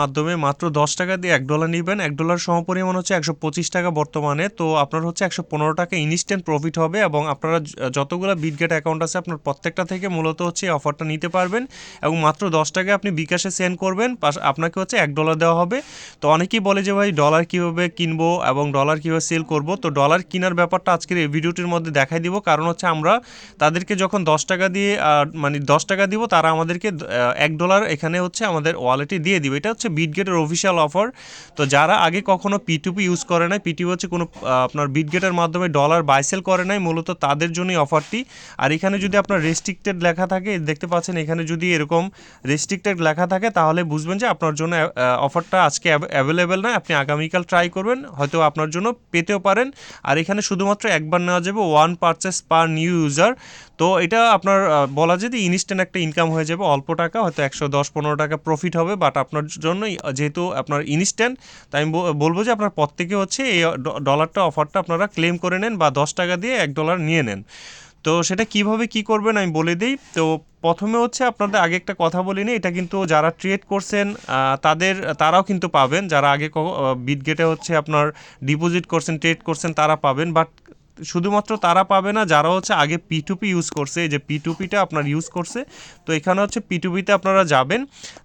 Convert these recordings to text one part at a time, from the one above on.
মাধ্যমে মাত্র দশ টাকা দিয়ে এক ডলার নেবেন। এক ডলার সমপরিমাণ হচ্ছে একশো পঁচিশ টাকা বর্তমানে। তো আপনার হচ্ছে একশো পনেরো টাকা ইনস্ট্যান্ট প্রফিট হবে এবং আপনারা যতগুলো বিটগেট অ্যাকাউন্ট আছে আপনার প্রত্যেকটা থেকে মূলত হচ্ছে অফারটা নিতে পারবেন এবং মাত্র দশ টাকা আপনি বিকাশে সেন্ড করবেন আপনাকে হচ্ছে এক ডলার দেওয়া হবে। তো অনেকেই বলে যে ভাই ডলার কীভাবে কিনবো এবং ডলার কীভাবে সেল করব? তো ডলার কেনার ব্যাপারটা আজকের এই ভিডিওটির মধ্যে দেখাই দিব। কারণ হচ্ছে আমরা তাদেরকে যখন দশ টাকা দিয়ে মানে দশ টাকা দিব, তারা আমাদেরকে এক ডলার এখানে হচ্ছে আমাদের ওয়ালেটে দিয়ে দিবে। এটা হচ্ছে বিটগেটের অফিসিয়াল অফার তো যারা আগে কখনো পিটুপি ইউজ করে নাই পিটুপি হচ্ছে কোনো আপনার বিটগেটের মাধ্যমে ডলার বাইসেল করে নাই, মূলত তাদের জন্যই অফারটি আর এখানে যদি আপনার রেস্ট্রিক্টেড লেখা থাকে, দেখতে পাচ্ছেন এখানে যদি এরকম রেস্ট্রিক্টেড লেখা থাকে, তাহলে বুঝবেন যে আপনার জন্য অফারটা আজকে অ্যাভেলেবেল নয় আপনি আগামীকাল ট্রাই করবেন, হয়তো আপনার জন্য পেতেও পারেন। আর এখানে শুধুমাত্র একবার নেওয়া যাবে one purchase per new user তো এটা আপনার বলা যায় যে ইনস্ট্যান্ট একটা ইনকাম হয়ে যাবে, অল্প টাকা, হয়তো একশো দশ পনেরো টাকা প্রফিট হবে বাট আপনার জন্য যেহেতু আপনার ইনস্ট্যান্ট তাই আমি বলব যে আপনার প্রত্যেকে হচ্ছে এই ডলারটা অফারটা আপনারা ক্লেম করে নেন বা দশ টাকা দিয়ে এক ডলার নিয়ে নেন। তো সেটা কীভাবে কি করবেন আমি বলে দিই। তো প্রথমে হচ্ছে আপনাদের আগে একটা কথা বলিনি এটা কিন্তু যারা ট্রেড করছেন তাদের, তারাও কিন্তু পাবেন। যারা আগে বিটগেটে হচ্ছে আপনার ডিপোজিট করছেন ট্রেড করছেন, তারা পাবেন। বাট শুধুমাত্র তারা পাবে না, যারা হচ্ছে আগে পিটুপি ইউজ করছে, এই যে পিটুপিটা আপনার ইউজ করছে, তো এখানে হচ্ছে পিটুপিতে আপনারা যাবেন,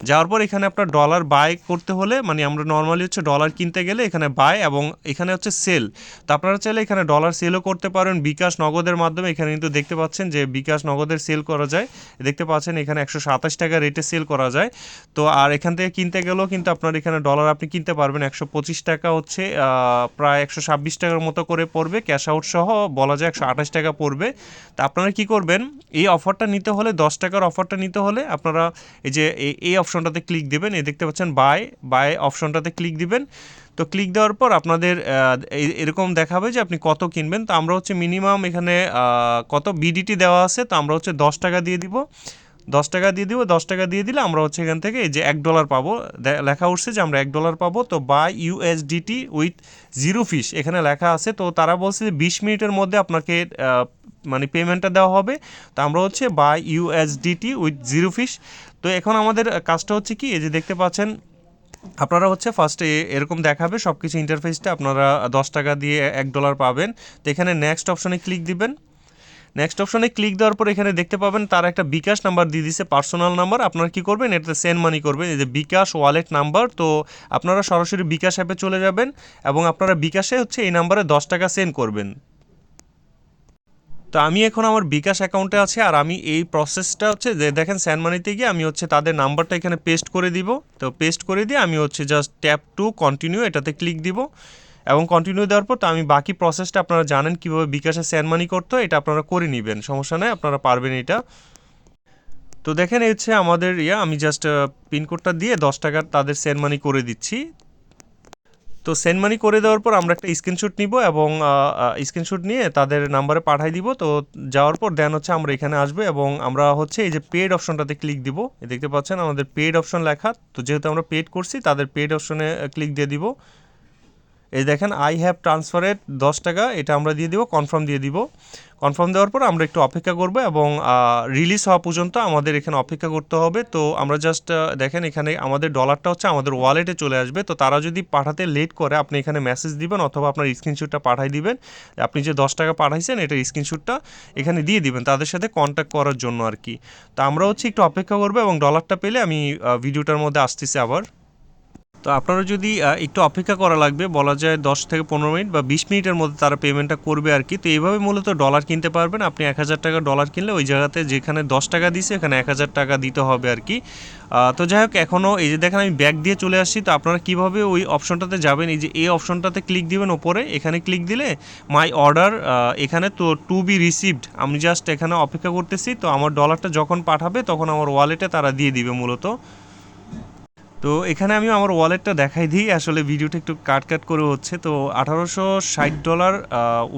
যাওয়ার পর এখানে আপনার ডলার বাই করতে হলে মানে আমরা নর্মালি হচ্ছে ডলার কিনতে গেলে এখানে বাই এবং এখানে হচ্ছে সেল তো আপনারা চাইলে এখানে ডলার সেলও করতে পারেন, বিকাশ নগদের মাধ্যমে, এখানে কিন্তু দেখতে পাচ্ছেন যে বিকাশ নগদের সেল করা যায়, দেখতে পাচ্ছেন এখানে একশো সাতাশ টাকা রেটে সেল করা যায়, তো আর এখান থেকে কিনতে গেলেও কিন্তু আপনার এখানে ডলার আপনি কিনতে পারবেন, একশো পঁচিশ টাকা হচ্ছে প্রায় একশো ছাব্বিশ টাকার মতো করে পড়বে ক্যাশ আউট সহ বলা যায় একশো আঠাশ টাকা পড়বে। তা আপনারা কি করবেন? এই অফারটা নিতে হলে, দশ টাকার অফারটা নিতে হলে আপনারা এই যে এই অপশনটাতে ক্লিক দেবেন। এই দেখতে পাচ্ছেন বাই বাই অপশনটাতে ক্লিক দিবেন। তো ক্লিক দেওয়ার পর আপনাদের এরকম দেখাবে যে আপনি কত কিনবেন। তো আমরা হচ্ছে মিনিমাম এখানে কত বিডিটি দেওয়া আছে, তো আমরা হচ্ছে দশ টাকা দিয়ে দিব। দশ টাকা দিয়ে দিব, দশ টাকা দিয়ে দিলে আমরা হচ্ছে এখান থেকে এই যে এক ডলার পাবো। লেখা উঠছে যে আমরা এক ডলার পাবো। তো buy USDT with zero fees এখানে লেখা আছে। তো তারা বলছে যে বিশ মিনিটের মধ্যে আপনাকে মানে পেমেন্টটা দেওয়া হবে। তো আমরা হচ্ছে buy USDT with zero fees তো এখন আমাদের কাজটা হচ্ছে কি, এই যে দেখতে পাচ্ছেন, আপনারা হচ্ছে ফার্স্টে এরকম দেখাবে সব কিছু ইন্টারফেসটা আপনারা দশ টাকা দিয়ে এক ডলার পাবেন। তো এখানে নেক্সট অপশনে ক্লিক দিবেন। নেক্সট অপশনে ক্লিক দেওয়ার পর এখানে দেখতে পাবেন তার একটা বিকাশ নাম্বার দিয়ে দিছে পার্সোনাল নাম্বার আপনারা কি করবেন? এটাতে সেন্ড মানি করবেন। এই যে বিকাশ ওয়ালেট নাম্বার তো আপনারা সরাসরি বিকাশ অ্যাপে চলে যাবেন এবং আপনারা বিকাশে হচ্ছে এই নাম্বারে দশ টাকা সেন্ড করবেন। তো আমি এখন আমার বিকাশ অ্যাকাউন্টে আছে আর আমি এই প্রসেসটা হচ্ছে যে দেখেন স্যান্ড মানিতে গিয়ে আমি হচ্ছে তাদের নাম্বারটা এখানে পেস্ট করে দিব। তো পেস্ট করে দিয়ে আমি হচ্ছে জাস্ট ট্যাপ টু কন্টিনিউ এটাতে ক্লিক দিব। এবং কন্টিনিউ দেওয়ার পর তো আমি বাকি প্রসেসটা আপনারা জানেন কীভাবে বিকাশে স্যান্ড মানি করতে এটা আপনারা করে নেবেন। সমস্যা নেই, আপনারা পারবেন এটা। তো দেখেন, এই হচ্ছে আমাদের ইয়া, আমি জাস্ট পিনকোডটা দিয়ে দশ টাকার তাদের সেন্ড মানি করে দিচ্ছি। তো সেন্ড মানি করে দেওয়ার পর আমরা একটা স্ক্রিনশট নিব এবং স্ক্রিনশট নিয়ে তাদের নাম্বারে পাঠাই দিব। তো যাওয়ার পর দেন হচ্ছে আমরা এখানে আসব এবং আমরা হচ্ছে এই যে পেড অপশনটাতে ক্লিক দিব। দেখতে পাচ্ছেন আমাদের পেড অপশন লেখা। তো যেহেতু আমরা পেড করছি, তাদের পেড অপশনে ক্লিক দিয়ে দিব। এই দেখেন আই হ্যাভ ট্রান্সফারেড দশ টাকা, এটা আমরা দিয়ে দিব কনফার্ম দিয়ে দিব। কনফার্ম দেওয়ার পর আমরা একটু অপেক্ষা করব এবং রিলিজ হওয়া পর্যন্ত আমাদের এখানে অপেক্ষা করতে হবে। তো আমরা জাস্ট দেখেন এখানে আমাদের ডলারটা হচ্ছে আমাদের ওয়ালেটে চলে আসবে। তো তারা যদি পাঠাতে লেট করে, আপনি এখানে মেসেজ দিবেন অথবা আপনার স্ক্রিনশটটা পাঠাই দিবেন। আপনি যে দশ টাকা পাঠাইছেন এটার স্ক্রিনশটটা এখানে দিয়ে দিবেন তাদের সাথে কন্ট্যাক্ট করার জন্য আর কি। তো আমরা হচ্ছে একটু অপেক্ষা করব এবং ডলারটা পেলে আমি ভিডিওটার মধ্যে আসতেছি আবার। তো আপনারা যদি একটু অপেক্ষা করা লাগবে, বলা যায় দশ থেকে পনেরো মিনিট বা বিশ মিনিটের মধ্যে তারা পেমেন্টটা করবে আর কি তো এইভাবে মূলত ডলার কিনতে পারবেন। আপনি এক হাজার টাকা ডলার কিনলে ওই জায়গাতে যেখানে দশ টাকা দিছে এখানে এক হাজার টাকা দিতে হবে আর কি তো যাই হোক এখনও এই যে দেখেন আমি ব্যাগ দিয়ে চলে আসছি, তো আপনারা কীভাবে ওই অপশনটাতে যাবেন? এই যে এই অপশনটাতে ক্লিক দিবেন ওপরে, এখানে ক্লিক দিলে মাই অর্ডার এখানে তো টু বি রিসিভড আমি জাস্ট এখানে অপেক্ষা করতেছি, তো আমার ডলারটা যখন পাঠাবে, তখন আমার ওয়ালেটে তারা দিয়ে দিবে মূলত। তো এখানে আমি আমার ওয়ালেটটা দেখাই দিই। আসলে ভিডিওটা একটু কাট কাট করে হচ্ছে। তো আঠারোশো ষাট ডলার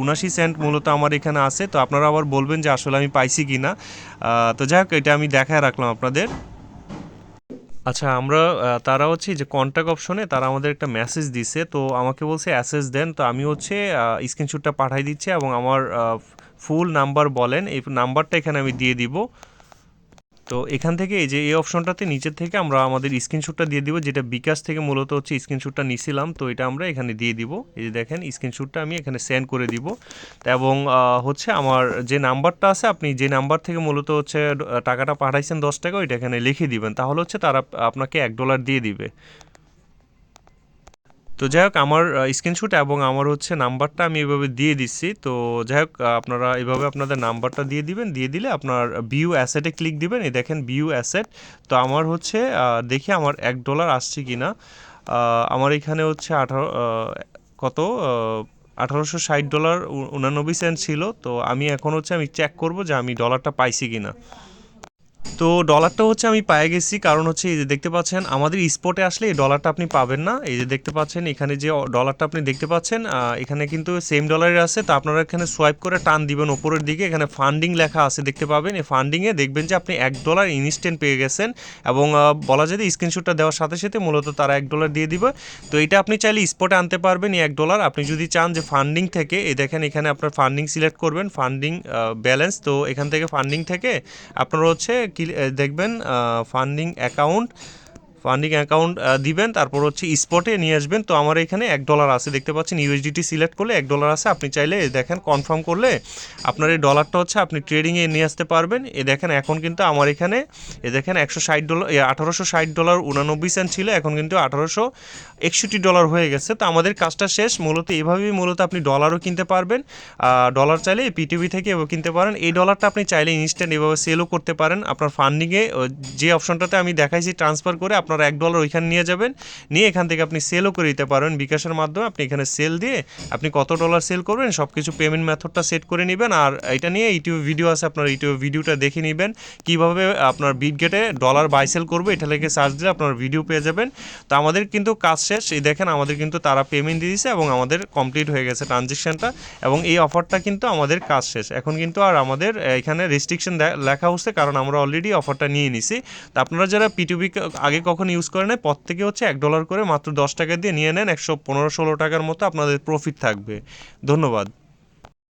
উনাশি সেন্ট মূলত আমার এখানে আছে। তো আপনারা আবার বলবেন যে আসলে আমি পাইছি কি না তো যাই হোক এটা আমি দেখায় রাখলাম আপনাদের। আচ্ছা আমরা তারা হচ্ছে যে কন্ট্যাক্ট অপশনে তারা আমাদের একটা মেসেজ দিছে। তো আমাকে বলছে অ্যাসেস দেন। তো আমি হচ্ছে স্ক্রিনশটটা পাঠাই দিচ্ছি এবং আমার ফুল নাম্বার বলেন। এই নাম্বারটা এখানে আমি দিয়ে দিব। তো এখান থেকে এই যে এই অপশনটাতে নিচের থেকে আমরা আমাদের স্ক্রিনশটটা দিয়ে দিব, যেটা বিকাশ থেকে মূলত হচ্ছে স্ক্রিনশটটা নিছিলাম, তো এটা আমরা এখানে দিয়ে দিব। এই যে দেখেন, স্ক্রিনশটটা আমি এখানে সেন্ড করে দিব। এবং হচ্ছে আমার যে নাম্বারটা আছে, আপনি যে নাম্বার থেকে মূলত হচ্ছে টাকাটা পাঠাইছেন দশ টাকা, ওইটা এখানে লিখে দিবেন। তাহলে হচ্ছে তারা আপনাকে এক ডলার দিয়ে দিবে। তো যাই হোক, আমার স্ক্রিনশট এবং আমার হচ্ছে নাম্বারটা আমি এভাবে দিয়ে দিচ্ছি। তো যাই হোক আপনারা এভাবে আপনাদের নাম্বারটা দিয়ে দিবেন। দিয়ে দিলে আপনার বিউ অ্যাসেটে ক্লিক দিবেন। এই দেখেন বিউ অ্যাসেট তো আমার হচ্ছে দেখি আমার এক ডলার আসছে কি না আমার এখানে হচ্ছে আঠারো কত? আঠারোশো ষাট ডলার উনানব্বই সেন্ট ছিল। তো আমি এখন হচ্ছে আমি চেক করব যে আমি ডলারটা পাইছি কি না তো ডলারটা হচ্ছে আমি পেয়ে গেছি, কারণ হচ্ছে এই যে দেখতে পাচ্ছেন, আমাদের স্পটে আসলে এই ডলারটা আপনি পাবেন না। এই যে দেখতে পাচ্ছেন, এখানে যে ডলারটা আপনি দেখতে পাচ্ছেন এখানে কিন্তু সেম ডলারের আছে। তো আপনারা এখানে সোয়াইপ করে টান দিবেন ওপরের দিকে। এখানে ফান্ডিং লেখা আছে, দেখতে পাবেন। এই ফান্ডিংয়ে দেখবেন যে আপনি এক ডলার ইনস্ট্যান্ট পেয়ে গেছেন এবং বলা যায় স্ক্রিনশটটা দেওয়ার সাথে সাথে মূলত তারা এক ডলার দিয়ে দিবে। তো এটা আপনি চাইলে স্পটে আনতে পারবেন, এই এক ডলার আপনি যদি চান যে ফান্ডিং থেকে, এই দেখেন এখানে আপনার ফান্ডিং সিলেক্ট করবেন ফান্ডিং ব্যালেন্স তো এখান থেকে ফান্ডিং থেকে আপনারা হচ্ছে কি দেখবেন ফান্ডিং অ্যাকাউন্ট ফান্ডিং অ্যাকাউন্ট দিবেন, তারপর হচ্ছে স্পটে নিয়ে আসবেন। তো আমার এখানে এক ডলার আছে, দেখতে পাচ্ছেন ইউএসডিটি সিলেক্ট করলে এক ডলার আছে। আপনি চাইলে দেখেন কনফার্ম করলে আপনার এই ডলারটা হচ্ছে আপনি ট্রেডিংয়ে নিয়ে আসতে পারবেন। এ দেখেন, এখন কিন্তু আমার এখানে, এ দেখেন, একশো ষাট ডলার আঠারোশো ষাট ডলার উনানব্বই সেন্ট ছিল, এখন কিন্তু আঠারোশো একষট্টি ডলার হয়ে গেছে। তো আমাদের কাজটা শেষ। মূলত এভাবেই মূলত আপনি ডলারও কিনতে পারবেন। ডলার চাইলে পিটিভি থেকে কিনতে পারেন। এই ডলারটা আপনি চাইলে ইনস্ট্যান্ট এভাবে সেলও করতে পারেন। আপনার ফান্ডিংয়ে যে অপশনটাতে আমি দেখাইছি ট্রান্সফার করে আপনারা এক ডলার ওইখানে নিয়ে যাবেন। নিয়ে এখান থেকে আপনি সেলও করে দিতে পারেন। বিকাশের মাধ্যমে আপনি এখানে সেল দিয়ে আপনি কত ডলার সেল করবেন সব কিছু পেমেন্ট মেথডটা সেট করে নেবেন। আর এটা নিয়ে ইউটিউব ভিডিও আছে, আপনার ইউটিউব ভিডিওটা দেখে নেবেন। কীভাবে আপনার বিটগেটে ডলার বাই সেল করবে, এটা লেগে সার্চ দিলে আপনার ভিডিও পেয়ে যাবেন। তো আমাদের কিন্তু কাজ শেষ। এই দেখেন, আমাদের কিন্তু তারা পেমেন্ট দিয়ে দিয়েছে এবং আমাদের কমপ্লিট হয়ে গেছে ট্রানজেকশনটা এবং এই অফারটা কিন্তু আমাদের কাজ শেষ। এখন কিন্তু আর আমাদের এখানে রেস্ট্রিকশন লেখা হচ্ছে কারণ আমরা অলরেডি অফারটা নিয়ে নিছি। তো আপনারা যারা পিটুবি আগে কখন ইউজ করে নেয় পর থেকে হচ্ছে এক ডলার করে মাত্র দশ টাকা দিয়ে নিয়ে নেন, একশো পনেরো ষোলো টাকার মতো আপনাদের প্রফিট থাকবে। ধন্যবাদ।